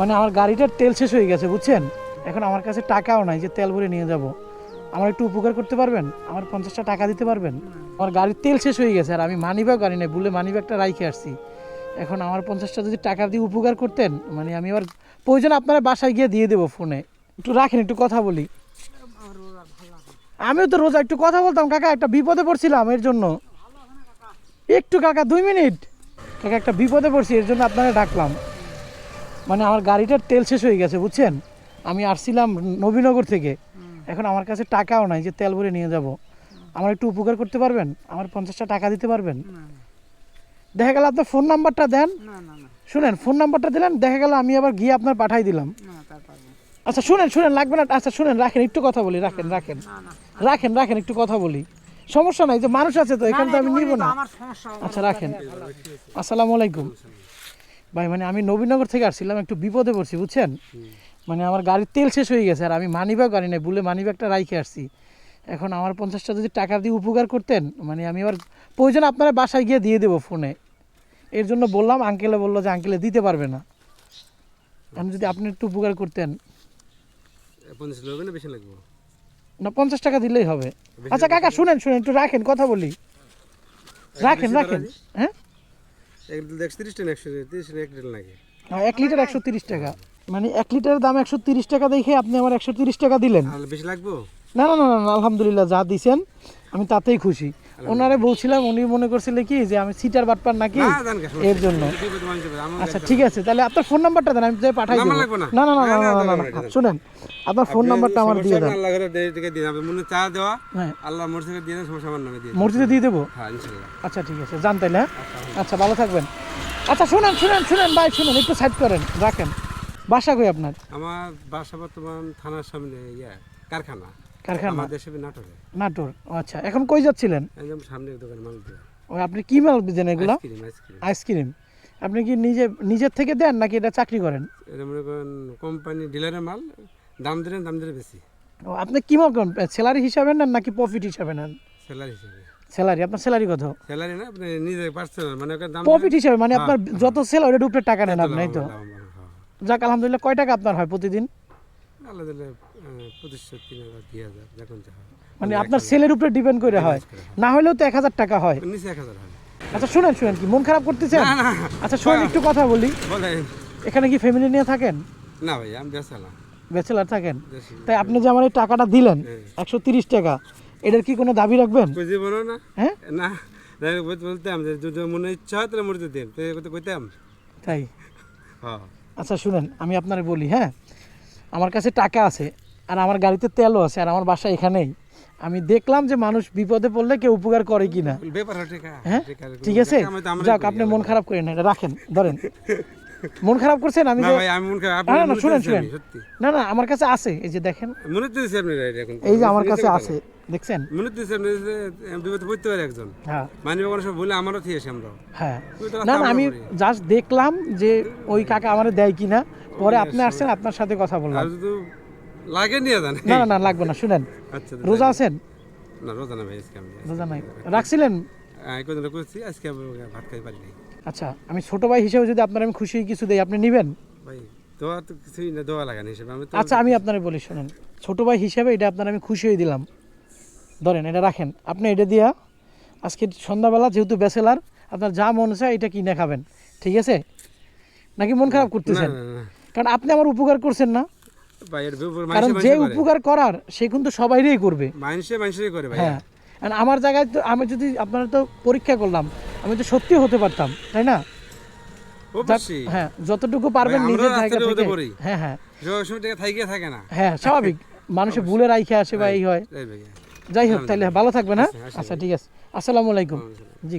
মানে আমার গাড়িটার তেল শেষ হয়ে গেছে, বুঝছেন? এখন আমার কাছে টাকাও নাই যে তেল ভরে নিয়ে যাব। আমার একটু উপকার করতে পারবেন? আমার পঞ্চাশটা টাকা দিতে পারবেন? আমার গাড়ির তেল শেষ হয়ে গেছে আর আমি মানিব্যাগ গাড়ি নেই বলে মানিব্যাগটা রাইখে আসছি। এখন আমার পঞ্চাশটা যদি টাকা দিয়ে উপকার করতেন মানে আমি আবার প্রয়োজন আপনারা বাসায় গিয়ে দিয়ে দেবো ফোনে। একটু রাখেন, একটু কথা বলি। আমিও তো রোজা একটু কথা বলতাম, কাকা, একটা বিপদে পড়ছিলাম এর জন্য। একটু, কাকা, দুই মিনিট। কাকা, একটা বিপদে পড়ছি, এর জন্য আপনারা ডাকলাম। মানে আমার গাড়িটার তেল শেষ হয়ে গেছে বুঝছেন? আমি আসছিলাম নবীনগর থেকে। এখন আমার কাছে টাকাও নাই যে তেল ভরে নিয়ে যাব। আমার একটু উপকার করতে পারবেন? আমার পঞ্চাশটা টাকা দিতে পারবেন? দেখা গেল আপনার ফোন নাম্বারটা দেন। শুনেন ফোন নাম্বারটা দিলেন দেখা গেল আমি আবার গিয়ে আপনার পাঠাই দিলাম। আচ্ছা শুনেন শুনেন লাগবে না? আচ্ছা শুনেন রাখেন একটু কথা বলি রাখেন রাখেন। রাখেন রাখেন একটু কথা বলি। সমস্যা নাই যে মানুষ আছে তো এখানে তো আমি নিব না আচ্ছা রাখেন। আসসালামু আলাইকুম। ভাই মানে আমি নবীনগর থেকে আসছিলাম একটু বিপদে পড়ছি বুঝছেন? মানে আমার গাড়ির তেল শেষ হয়ে গেছে আর আমি মানিব্যাগ গাড়ি নেই বলে মানিব্যাগটা রাইখে আসছি। এখন আমার পঞ্চাশটা যদি টাকা দিয়ে উপকার করতেন মানে আমি আবার প্রয়োজন আপনারা বাসায় গিয়ে দিয়ে দেবো ফোনে। এর জন্য বললাম আঙ্কেলে বলল যে আঙ্কেলে দিতে পারবে না। আমি যদি আপনি একটু উপকার করতেন। না না পঞ্চাশ টাকা দিলেই হবে। আচ্ছা কাকা শুনেন শুনেন একটু রাখেন কথা বলি। রাখেন রাখেন। হ্যাঁ? এক লিটার একশো তিরিশ টাকা একশো তিরিশ টাকা এক লিটার লাগে হ্যাঁ, এক লিটার একশো তিরিশ টাকা। মানে এক লিটারের দাম একশো তিরিশ টাকা দেখে আপনি আমার একশো তিরিশ টাকা দিলেন। আর বেশি লাগবো? না না না না না, আলহামদুলিল্লাহ যা দিছেন আমি তাতেই খুশি। ওনারে বলছিলাম উনি মনে করছিলেন কি যে আমি সিটার বাটপার নাকি জান এর জন্য। আচ্ছা ঠিক আছে তাহলে আপনার ফোন নাম্বারটা দেন আমি যাই পাঠাই দেবো। না। না না না না না, শুনেন আপনার ফোন নাম্বারটা আমার দিয়ে দেন। আল্লাহ ঘরে দেড় টাকা দিয়ে দেন। আপনি মনে চা দেওয়া হ্যাঁ। আল্লাহ মোর দিয়ে দেন সমস্যা আমার নামে দিয়ে। মসজিদে দিয়ে দেবো? হ্যাঁ ইনশাল্লাহ আচ্ছা ঠিক আছে যান তাইলে হ্যাঁ? আচ্ছা ভালো থাকবেন। আচ্ছা শুনেন শুনেন শুনেন ভাই শুনেন একটু সাইড করেন রাখেন। বাসা কই আপনার? আমার বাসা বর্তমান থানার সামনে ইয়া কারখানা। কারখানা? দেশে নাটোরে। নাটোর আচ্ছা। এখন কই যাচ্ছিলেন? একদম সামনের দোকানে মাল ওই আপনি কি মাল দিচ্ছেন এগুলো? আইসক্রিম। আপনি কি নিজে নিজের থেকে দেন নাকি এটা চাকরি করেন? এটা মনে করেন কোম্পানি ডিলারের মাল দাম দিলেন দাম দিলে বেশি। ও আপনি কি মাল করেন? স্যালারি হিসাবে নেন নাকি প্রফিট হিসাবে নেন? স্যালারি হিসেবে। স্যালারি আপনার স্যালারি কত? স্যালারি না আপনি নিজে পার্সোনাল মানে দাম প্রফিট হিসাবে মানে আপনার যত সেল ওইটা উপরে টাকা নেন আপনি তো? হ্যাঁ। যাক আলহামদুলিল্লাহ কয় টাকা আপনার হয় প্রতিদিন? আল্লাহ দিলে তিন হাজার দুই হাজার যখন যা হয়। মানে আপনার সেলের উপরে ডিপেন্ড করে হয়। না হলেও তো এক হাজার টাকা হয়। নিচে এক হাজার হয়। আচ্ছা শুনেন শুনেন কি মন খারাপ করতেছেন? না, না। আচ্ছা শুনেন একটু কথা বলি। বলেন। এখানে কি ফ্যামিলি নিয়ে থাকেন? না ভাই আমি বেসালাম ব্যাচেলার থাকেন? তাই আপনি যে আমার এই টাকাটা দিলেন হ্যাঁ। একশো তিরিশ টাকা এটার কি কোনো দাবি রাখবেন? বুঝে বলো না। হ্যাঁ? না বলতাম যে যদি মনে ইচ্ছা হয় তাহলে মরে দিন। কইতাম? তাই? হ্যাঁ। আচ্ছা শুনেন আমি আপনারে বলি হ্যাঁ? আমার কাছে টাকা আছে আর আমার গাড়িতে তেলও আছে আর আমার বাসা এখানেই। আমি দেখলাম যে মানুষ বিপদে পড়লে কেউ উপকার করে কি না হ্যাঁ? ঠিক আছে যাক আপনি মন খারাপ করেন না এটা রাখেন ধরেন। মন খারাপ করছেন আমি না না, না, শুনেন, শুনেন। না না আমার কাছে আছে এই যে দেখেন। এই যে আমার কাছে আছে। দেখছেন? মনে বিপদে পড়তে পারে একজন। হ্যাঁ। মানি সব বলে আমারও আমরা। হ্যাঁ। না না আমি জাস্ট দেখলাম যে ওই কাকা আমার দেয় কিনা। পরে আপনি আসছেন আপনার সাথে কথা বললাম। লাগে নিয়ে যান। না না লাগবে না শুনেন। আচ্ছা রোজা আছেন? না রোজা না ভাই আজকে আমি রোজা নাই। রাখছিলেন? আজকে ভাত খাই পারি নাই। আচ্ছা আমি ছোট ভাই হিসেবে যদি আপনার আমি খুশি কিছু দেই আপনি নেবেন? ভাই দোয়া তো কিছুই না দোয়া লাগানি হিসেবে। আমি আচ্ছা আমি আপনারে বলি শুনেন। ছোট ভাই হিসেবে এটা আপনার আমি খুশি হয়ে দিলাম। ধরেন এটা রাখেন। আপনি এটা দিয়া আজকে সন্ধ্যাবেলা যেহেতু ব্যাচেলার আপনার যা মন চায় এটা কিনে খাবেন। ঠিক আছে? নাকি মন খারাপ করতেছেন? কারণ আপনি আমার উপকার করছেন না। কারণ যে উপকার করার সে কিন্তু সবাইরই করবে। করে হ্যাঁ। আর আমার জায়গায় তো আমি যদি আপনারা তো পরীক্ষা করলাম আমি তো সত্যি হতে পারতাম তাই না? হ্যাঁ যতটুকু পারবেন নিজের জায়গা থেকে হ্যাঁ হ্যাঁ। থাকে না। হ্যাঁ স্বাভাবিক। মানুষের ভুলে রাইখে আসে বা এই হয়। যাই হোক তাহলে ভালো থাকবেন হ্যাঁ? আচ্ছা, ঠিক আছে। আসসালামু আলাইকুম। জি।